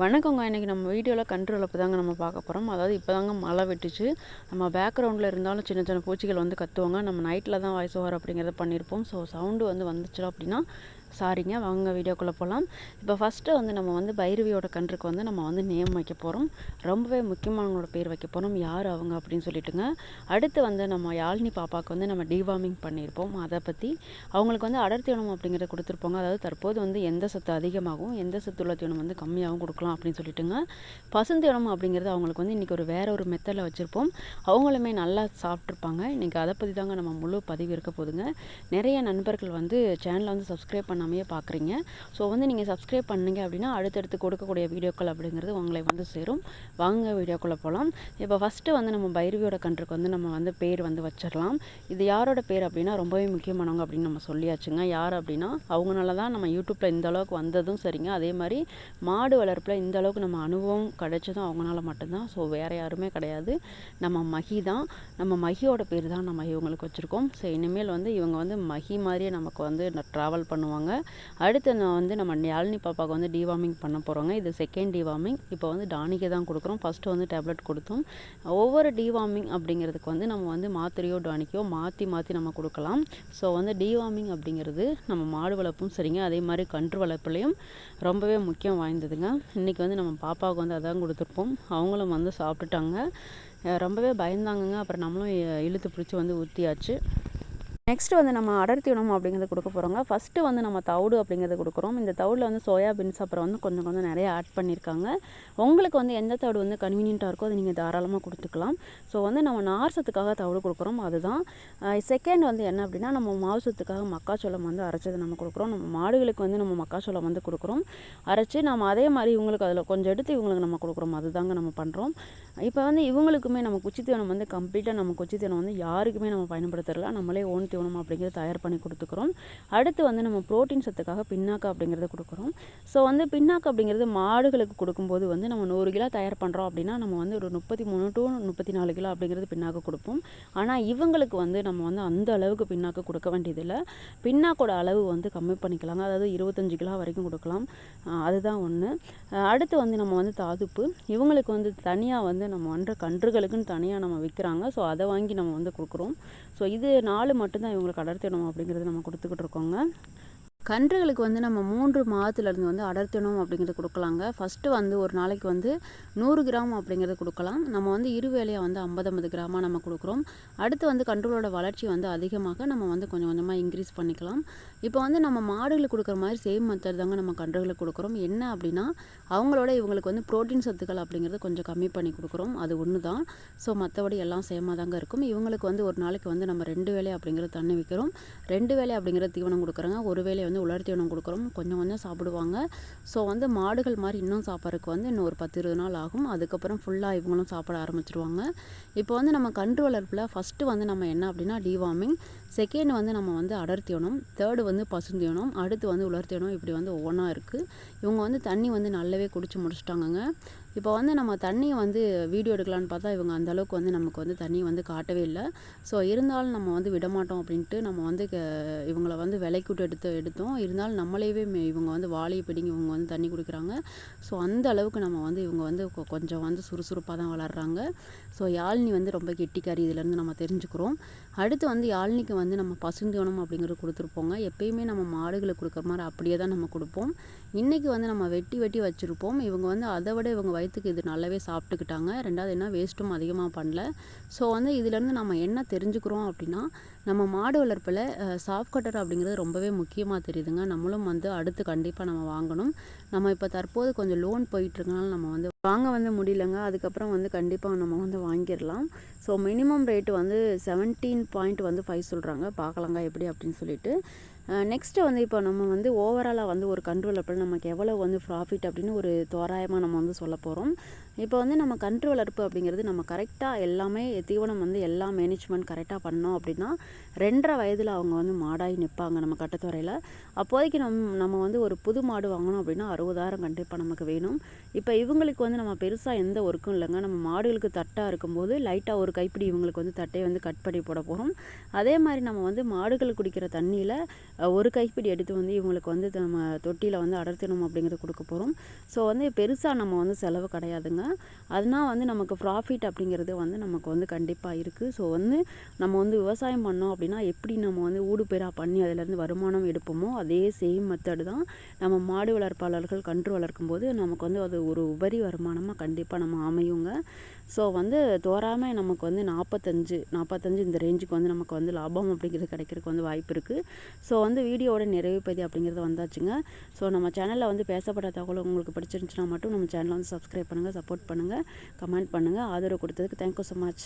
வணக்கங்க. இன்றைக்கி நம்ம வீடியோவில் கன்று வளர்ப்பு தாங்க நம்ம பார்க்க போகிறோம் அதாவது இப்போ தாங்க மழை விட்டுச்சு. நம்ம பேக்ரவுண்டில் இருந்தாலும் சின்ன சின்ன பூச்சிகள் வந்து கத்துவாங்க. நம்ம நைட்டில் தான் வாய்ஸ் ஓவர் அப்படிங்கிறத பண்ணியிருப்போம் ஸோ சவுண்டு வந்து வந்துச்சு அப்படின்னா சாரிங்க வாங்க வீடியோக்குள்ளே போகலாம் இப்போ ஃபஸ்ட்டு வந்து நம்ம வந்து பைரவியோட கன்றுக்கு வந்து நம்ம வந்து நேம் வைக்க போகிறோம் ரொம்பவே முக்கியமானவங்களோட பேர் வைக்க போகிறோம் யார் அவங்க அப்படின்னு சொல்லிட்டுங்க. அடுத்து வந்து நம்ம யாழ்னி பாப்பாவுக்கு வந்து நம்ம டிவார்மிங் பண்ணியிருப்போம். அதை பற்றி அவங்களுக்கு வந்து அடர் தீவனம் அப்படிங்கிறத கொடுத்துருப்போங்க. அதாவது தற்போது வந்து எந்த சத்து அதிகமாகவும் எந்த சத்துள்ள தீவனம் வந்து கம்மியாகவும் கொடுக்கலாம் அப்படின்னு சொல்லிட்டுங்க. பசுந்தீவனம் அப்படிங்கிறது அவங்களுக்கு வந்து இன்றைக்கி ஒரு வேற ஒரு மெத்தடில் வச்சுருப்போம். அவங்களுமே நல்லா சாப்பிட்ருப்பாங்க இன்றைக்கி அதை பற்றி தாங்க நம்ம முழு பதிவு இருக்க போதுங்க நிறைய நண்பர்கள் வந்து சேனலை வந்து சப்ஸ்கிரைப் பண்ண பண்ணாமையே பார்க்குறீங்க. ஸோ வந்து நீங்கள் சப்ஸ்கிரைப் பண்ணீங்க அப்படின்னா அடுத்தடுத்து கொடுக்கக்கூடிய வீடியோக்கள் அப்படிங்கிறது உங்களை வந்து சேரும். வாங்க வீடியோக்குள்ளே போகலாம் இப்போ ஃபஸ்ட்டு வந்து நம்ம பைரவியோட கன்றுக்கு வந்து நம்ம வந்து பேர் வந்து வச்சிடலாம். இது யாரோட பேர் அப்படின்னா ரொம்பவே முக்கியமானவங்க அப்படின்னு நம்ம சொல்லியாச்சுங்க. யார் அப்படின்னா அவங்களால தான் நம்ம யூடியூப்பில் இந்த அளவுக்கு வந்ததும் சரிங்க. அதே மாதிரி மாடு வளர்ப்பில் இந்த அளவுக்கு நம்ம அனுபவம் கிடைச்சதும் அவங்களால மட்டும்தான். ஸோ வேறு யாருமே கிடையாது. நம்ம மகி தான். நம்ம மகியோட பேர் தான் நம்ம இவங்களுக்கு வச்சுருக்கோம். ஸோ இனிமேல் வந்து இவங்க வந்து மகி மாதிரியே நமக்கு வந்து ட்ராவல் பண்ணுவாங்க. அடுத்து நான் வந்து நம்ம யாழினி பாப்பாவுக்கு வந்து டிவார்மிங் பண்ண போகிறோங்க இது செகண்ட் டிவார்மிங் இப்போ வந்து டானிக்கை தான் கொடுக்குறோம். ஃபஸ்ட்டு வந்து டேப்லெட் கொடுத்தோம். ஒவ்வொரு டிவார்மிங் அப்படிங்கிறதுக்கு வந்து நம்ம வந்து மாத்திரையோ டானிக்கோ மாற்றி மாற்றி நம்ம கொடுக்கலாம். ஸோ வந்து டிவார்மிங் அப்படிங்கிறது நம்ம மாடு வளர்ப்பும் சரிங்க. அதே மாதிரி கன்று வளர்ப்புலையும் ரொம்பவே முக்கியம் வாய்ந்ததுங்க. இன்றைக்கி வந்து நம்ம பாப்பாவுக்கு வந்து அதான் கொடுத்துருப்போம். அவங்களும் வந்து சாப்பிட்டுட்டாங்க. ரொம்பவே பயந்தாங்கங்க. அப்புறம் நம்மளும் இழுத்து பிடிச்சி வந்து ஊற்றியாச்சு நெக்ஸ்ட் வந்து நம்ம அடர்த்தி உணவு அப்படிங்கிறது கொடுக்க போகிறோங்க ஃபஸ்ட்டு வந்து நம்ம தவிடு அப்படிங்கிறது கொடுக்குறோம். இந்த தவிடில் வந்து சோயாபீன்ஸ் அப்புறம் வந்து கொஞ்சம் கொஞ்சம் நிறைய ஆட் பண்ணியிருக்காங்க உங்களுக்கு வந்து எந்த தவிடு வந்து கன்வீனியண்ட்டாக இருக்கோ அதை நீங்கள் தாராளமாக கொடுத்துக்கலாம். ஸோ வந்து நம்ம நார்சத்துக்காக தவிடு கொடுக்குறோம். அதுதான். செகண்ட் வந்து என்ன அப்படின்னா நம்ம மாவுசத்துக்காக மக்காச்சோளம் வந்து அரைச்சது நம்ம கொடுக்குறோம். நம்ம மாடுகளுக்கு வந்து நம்ம மக்காச்சோளம் வந்து கொடுக்குறோம். அரைச்சி நம்ம அதே மாதிரி இவங்களுக்கு அதில் கொஞ்சம் எடுத்து இவங்களுக்கு நம்ம கொடுக்குறோம். அதுதாங்க நம்ம பண்ணுறோம் இப்போ வந்து இவங்களுக்குமே நம்ம குச்சி தீவனம் வந்து கம்ப்ளீட்டாக நம்ம குச்சி தீவனம் வந்து யாருக்குமே நம்ம பயன்படுத்தலாம் நம்மளே ஓன் தீவனம் அப்படிங்கிறத தயார் பண்ணி கொடுத்துக்கிறோம். அடுத்து வந்து நம்ம ப்ரோட்டீன் சத்துக்காக பின்னாக்கு அப்படிங்கிறத கொடுக்குறோம். ஸோ வந்து பின்னாக்கு அப்படிங்கிறது மாடுகளுக்கு கொடுக்கும்போது வந்து நம்ம நூறு கிலோ தயார் பண்ணுறோம் அப்படின்னா நம்ம வந்து ஒரு முப்பத்தி மூணு டு முப்பத்தி நாலு கிலோ அப்படிங்கிறது பின்னாக்கு கொடுப்போம். ஆனால் இவங்களுக்கு வந்து நம்ம வந்து அந்த அளவுக்கு பின்னாக்கு கொடுக்க வேண்டியதில்லை. பின்னாக்கோட அளவு வந்து கம்மி பண்ணிக்கலாங்க. அதாவது இருபத்தஞ்சு கிலோ வரைக்கும் கொடுக்கலாம். அதுதான் ஒன்று அடுத்து வந்து நம்ம வந்து தாதுப்பு. இவங்களுக்கு வந்து தனியாக வந்து நம்ம வந்து கன்றுகளுக்குன்னு தனியாக நம்ம விற்கிறாங்க ஸோ அதை வாங்கி நம்ம வந்து கொடுக்குறோம். ஸோ இது நாலு மட்டும்தான் இவங்களுக்கு அடர்த்தினம் அப்படிங்கிறது நம்ம கொடுத்துக்கிட்டு இருக்கோங்க. கன்றுகளுக்கு வந்து நம்ம மூன்று மாதத்துலேருந்து வந்து அடர்த்தணும் அப்படிங்கிறது கொடுக்கலாங்க. ஃபஸ்ட்டு வந்து ஒரு நாளைக்கு வந்து நூறு கிராம் அப்படிங்கிறது கொடுக்கலாம். நம்ம வந்து இரு வேலையாக வந்து ஐம்பது ஐம்பது கிராமாக நம்ம கொடுக்குறோம். அடுத்து வந்து கன்றுகளோட வளர்ச்சி வந்து அதிகமாக நம்ம வந்து கொஞ்சம் கொஞ்சமாக இன்க்ரீஸ் பண்ணிக்கலாம். இப்போ வந்து நம்ம மாடுகளுக்கு கொடுக்குற மாதிரி சேம் மெத்தட் தாங்க நம்ம கன்றுகளுக்கு கொடுக்குறோம். என்ன அப்படின்னா அவங்களோட இவங்களுக்கு வந்து ப்ரோட்டீன் சத்துக்கள் அப்படிங்கிறது கொஞ்சம் கம்மி பண்ணி கொடுக்குறோம். அது ஒன்று தான் ஸோ மற்றபடி எல்லாம் சேமாக தாங்க இருக்கும். இவங்களுக்கு வந்து ஒரு நாளைக்கு வந்து நம்ம ரெண்டு வேலை அப்படிங்கிறது தண்ணி வைக்கிறோம். ரெண்டு வேலை அப்படிங்கிற தீவனம் கொடுக்குறாங்க. ஒரு வேலை வந்து உலர் தீவனம் கொடுக்குறோம். கொஞ்சம் கொஞ்சம் சாப்பிடுவாங்க. ஸோ வந்து மாடுகள் மாதிரி இன்னும் சாப்பிட்றதுக்கு வந்து இன்னும் ஒரு பத்து இருபது நாள் ஆகும். அதுக்கப்புறம் ஃபுல்லாக இவங்களும் சாப்பிட ஆரம்பிச்சிருவாங்க. இப்போ வந்து நம்ம கன்று வளர்ப்பில் ஃபஸ்ட்டு வந்து நம்ம என்ன அப்படின்னா டிவார்மிங் செகண்ட் வந்து நம்ம வந்து அடர்த்தியணும் தேர்டு வந்து பசுந்தீவனம் அடுத்து வந்து உலர்த்தியணும் இப்படி வந்து ஒவ்வொன்றா இருக்குது இவங்க வந்து தண்ணி வந்து நல்லாவே குடிச்சு முடிச்சிட்டாங்கங்க. இப்போ வந்து நம்ம தண்ணியை வந்து வீடியோ எடுக்கலான்னு பார்த்தா இவங்க அந்த அளவுக்கு வந்து நமக்கு வந்து தண்ணி வந்து காட்டவே இல்லை. ஸோ இருந்தாலும் நம்ம வந்து விடமாட்டோம் அப்படின்ட்டு நம்ம வந்து இவங்கள வந்து விலைக்கூட்டு எடுத்து எடுத்தோம். இருந்தாலும் நம்மளேவே இவங்க வந்து வாழையை பிடிங்கி இவங்க வந்து தண்ணி கொடுக்குறாங்க. ஸோ அந்த அளவுக்கு நம்ம வந்து இவங்க வந்து கொஞ்சம் வந்து சுறுசுறுப்பாக தான் வளர்கிறாங்க ஸோ யாழ்னி வந்து ரொம்ப கெட்டிக்காரி இதுலேருந்து நம்ம தெரிஞ்சுக்கிறோம். அடுத்து வந்து யாழ்னிக்கு வந்து நம்ம பசுந்தோனம் அப்படிங்கிறது கொடுத்துருப்போங்க. எப்பயுமே நம்ம மாடுகளுக்கு கொடுக்குற மாதிரி அப்படியே தான் நம்ம கொடுப்போம். இன்றைக்கி வந்து நம்ம வெட்டி வெட்டி வச்சுருப்போம். இவங்க வந்து அதை விட இவங்க வயிற்றுக்கு இது நல்லாவே சாப்பிட்டுக்கிட்டாங்க. ரெண்டாவது என்ன வேஸ்ட்டும் அதிகமாக பண்ணல. ஸோ வந்து இதுலேருந்து நம்ம என்ன தெரிஞ்சுக்கிறோம் அப்படின்னா நம்ம மாடு வளர்ப்பில் சாஃப்ட் கட்டர் அப்படிங்கிறது ரொம்பவே முக்கியமாக தெரியுதுங்க. நம்மளும் வந்து அடுத்து கண்டிப்பாக நம்ம வாங்கணும். நம்ம இப்போ தற்போது கொஞ்சம் லோன் போயிட்டுருக்கனால நம்ம வந்து வாங்க வந்து முடியலங்க. அதுக்கப்புறம் வந்து கண்டிப்பாக நம்ம வந்து வாங்கிடலாம். ஸோ மினிமம் ரேட்டு வந்து செவன்டீன் பாயிண்ட் வந்து ஃபைவ் சொல்கிறாங்க பார்க்கலாங்க எப்படி அப்படின்னு சொல்லிட்டு. நெக்ஸ்ட்டு வந்து இப்போ நம்ம வந்து ஓவராலாக வந்து ஒரு கன்று வளர்ப்பில் நமக்கு எவ்வளோ வந்து ப்ராஃபிட் அப்படின்னு ஒரு தோராயமாக நம்ம வந்து சொல்ல போகிறோம் இப்போ வந்து நம்ம கன்று வளர்ப்பு அப்படிங்கிறது நம்ம கரெக்டாக எல்லாமே தீவனம் வந்து எல்லா மேனேஜ்மெண்ட் கரெக்டாக பண்ணோம் அப்படின்னா ரெண்டரை வயதில் அவங்க வந்து மாடாகி நிற்பாங்க நம்ம கட்டத்துறையில். அப்போதைக்கு நம் நம்ம வந்து ஒரு புது மாடு வாங்கணும் அப்படின்னா அறுபதாயிரம் கண்டிப்பாக நமக்கு வேணும். இப்போ இவங்களுக்கு வந்து நம்ம பெருசாக எந்த ஒர்க்கும் இல்லைங்க. நம்ம மாடுகளுக்கு தட்டாக இருக்கும்போது லைட்டாக ஒரு கைப்பிடி இவங்களுக்கு வந்து தட்டையை வந்து கட் பண்ணி போட போகிறோம் அதே மாதிரி நம்ம வந்து மாடுகள் குடிக்கிற தண்ணியில் ஒரு கைப்பிடி எடுத்து வந்து இவங்களுக்கு வந்து நம்ம தொட்டியில் வந்து அடர்த்தணும் அப்படிங்கிறது கொடுக்க போகிறோம் ஸோ வந்து பெருசாக நம்ம வந்து செலவு கிடையாதுங்க. அதனால் வந்து நமக்கு ப்ராஃபிட் அப்படிங்கிறது வந்து நமக்கு வந்து கண்டிப்பாக இருக்குது ஸோ வந்து நம்ம வந்து விவசாயம் பண்ணோம் அப்படின்னா எப்படி நம்ம வந்து ஊடுபேரா பண்ணி அதிலேருந்து வருமானம் எடுப்போமோ அதே சேம் மெத்தடு தான் நம்ம மாடு வளர்ப்பாளர்கள் கன்று வளர்க்கும் போது நமக்கு வந்து அது ஒரு உபரி வருமானமாக கண்டிப்பாக நம்ம அமையுங்க. ஸோ வந்து தோறாமல் நமக்கு வந்து நாற்பத்தஞ்சு நாற்பத்தஞ்சு இந்த ரேஞ்சுக்கு வந்து நமக்கு வந்து லாபம் அப்படிங்கிறது கிடைக்கிறதுக்கு வந்து வாய்ப்பு இருக்குது ஸோ வந்து வீடியோவோட நிறைவு பதி அப்படிங்கிறது வந்தாச்சுங்க. ஸோ நம்ம சேனலில் வந்து பேசப்பட்ட தகவல் உங்களுக்கு பிடிச்சிருந்துச்சுன்னா மட்டும் நம்ம சேனலை வந்து சப்ஸ்கிரைப் பண்ணுங்கள் சப்போர்ட் சப்போர்ட் பண்ணுங்கள் கமெண்ட் பண்ணுங்கள் ஆதரவு கொடுத்ததுக்கு தேங்க்யூ ஸோ மச்